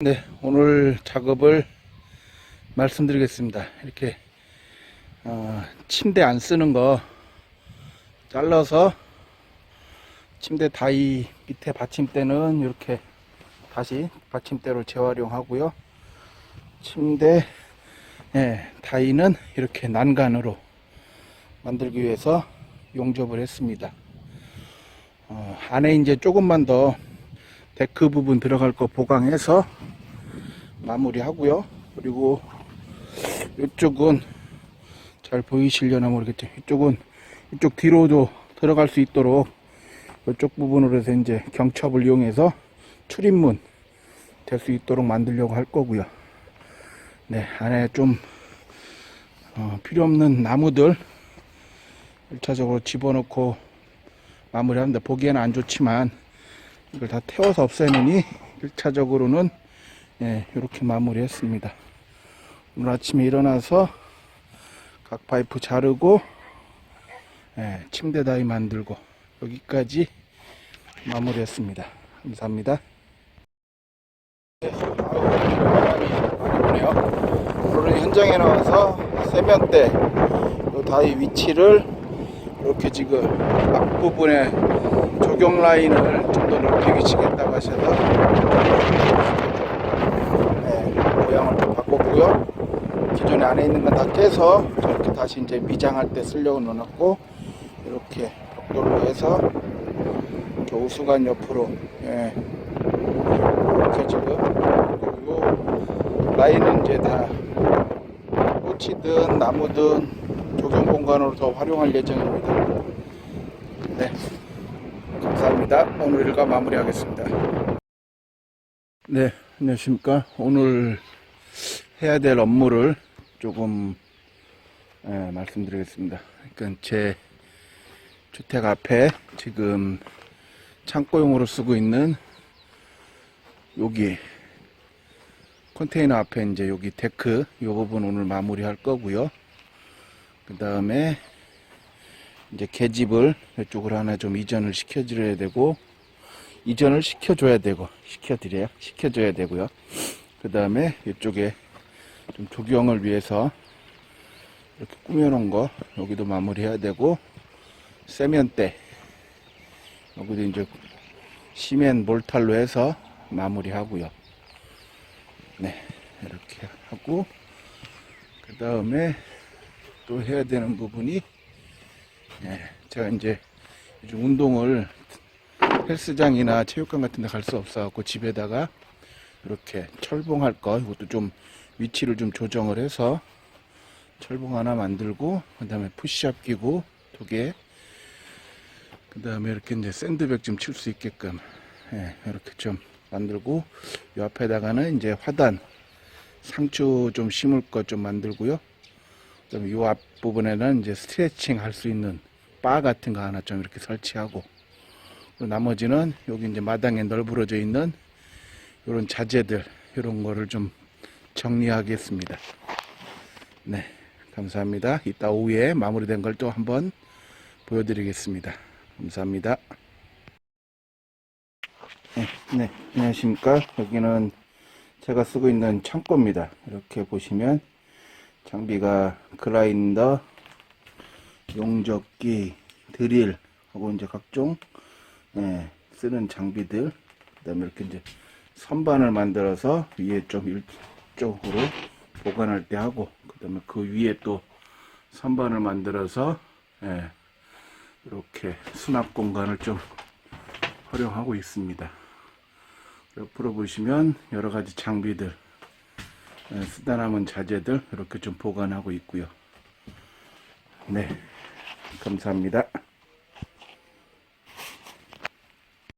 네, 오늘 작업을 말씀드리겠습니다. 이렇게 어, 침대 안 쓰는 거 잘라서 침대 다이 밑에 받침대는 이렇게 다시 받침대로 재활용하고요. 침대 예, 다이는 이렇게 난간으로 만들기 위해서 용접을 했습니다. 어, 안에 이제 조금만 더 데크 부분 들어갈 거 보강해서 마무리하고요. 그리고 이쪽은 잘 보이시려나 모르겠죠. 이쪽은 이쪽 뒤로도 들어갈 수 있도록 이쪽 부분으로 해서 이제 경첩을 이용해서 출입문 될 수 있도록 만들려고 할 거고요. 네, 안에 좀 어, 필요 없는 나무들 1차적으로 집어넣고 마무리합니다. 보기에는 안 좋지만 이걸 다 태워서 없애느니 1차적으로는 예, 이렇게 마무리했습니다. 오늘 아침에 일어나서 각 파이프 자르고 예, 침대 다이 만들고 여기까지 마무리했습니다. 감사합니다. 오늘은 현장에 나와서 세면대 요 다이 위치를 이렇게 지금 앞부분에 조경 라인을 좀더 높게 위치겠다고 하셔서 네, 모양을 좀 바꿨고요. 기존에 안에 있는 건 다 깨서 저렇게 다시 이제 미장할 때 쓰려고 넣어놨고 이렇게 벽돌로 해서 이렇게 우수관 옆으로 예, 이렇게 지금 그리고 요 라인은 이제 다 꽃이든 나무든 조경 공간으로 더 활용할 예정입니다. 네. 감사합니다. 오늘 일과 마무리하겠습니다. 네, 안녕하십니까. 오늘 해야 될 업무를 조금 예, 말씀드리겠습니다. 그러니까 제 주택 앞에 지금 창고용으로 쓰고 있는 여기 컨테이너 앞에 이제 여기 데크 이 부분 오늘 마무리 할 거고요. 그 다음에 이제 계집을 이쪽으로 하나 좀 이전을 시켜드려야 되고 이전을 시켜줘야 되고 시켜드려요 시켜줘야 되고요 그 다음에 이쪽에 좀 조경을 위해서 이렇게 꾸며놓은 거 여기도 마무리해야 되고 세면대. 여기도 이제 시멘 몰탈로 해서 마무리하고요. 네 이렇게 하고 그 다음에 또 해야 되는 부분이 예, 제가 이제 요즘 운동을 헬스장이나 체육관 같은 데 갈 수 없어갖고 집에다가 이렇게 철봉할 거 이것도 좀 위치를 좀 조정을 해서 철봉 하나 만들고 그 다음에 푸시업 끼고 두개 그 다음에 이렇게 이제 샌드백 좀 칠 수 있게끔 예, 이렇게 좀 만들고 이 앞에다가는 이제 화단 상추 좀 심을 것 좀 만들고요. 그다음에 이 앞부분에는 이제 스트레칭 할 수 있는 바 같은 거 하나 좀 이렇게 설치하고 나머지는 여기 이제 마당에 널브러져 있는 이런 자재들 이런 거를 좀 정리하겠습니다. 네, 감사합니다. 이따 오후에 마무리된 걸 또 한번 보여드리겠습니다. 감사합니다. 네, 네, 안녕하십니까. 여기는 제가 쓰고 있는 창고입니다. 이렇게 보시면 장비가 그라인더, 용접기, 드릴 하고 이제 각종 예, 쓰는 장비들 그다음에 이렇게 이제 선반을 만들어서 위에 좀 일쪽으로 보관할 때 하고 그 다음에 그 위에 또 선반을 만들어서 예, 이렇게 수납 공간을 좀 활용하고 있습니다. 옆으로 보시면 여러 가지 장비들 예, 쓰다 남은 자재들 이렇게 좀 보관하고 있고요. 네, 감사합니다.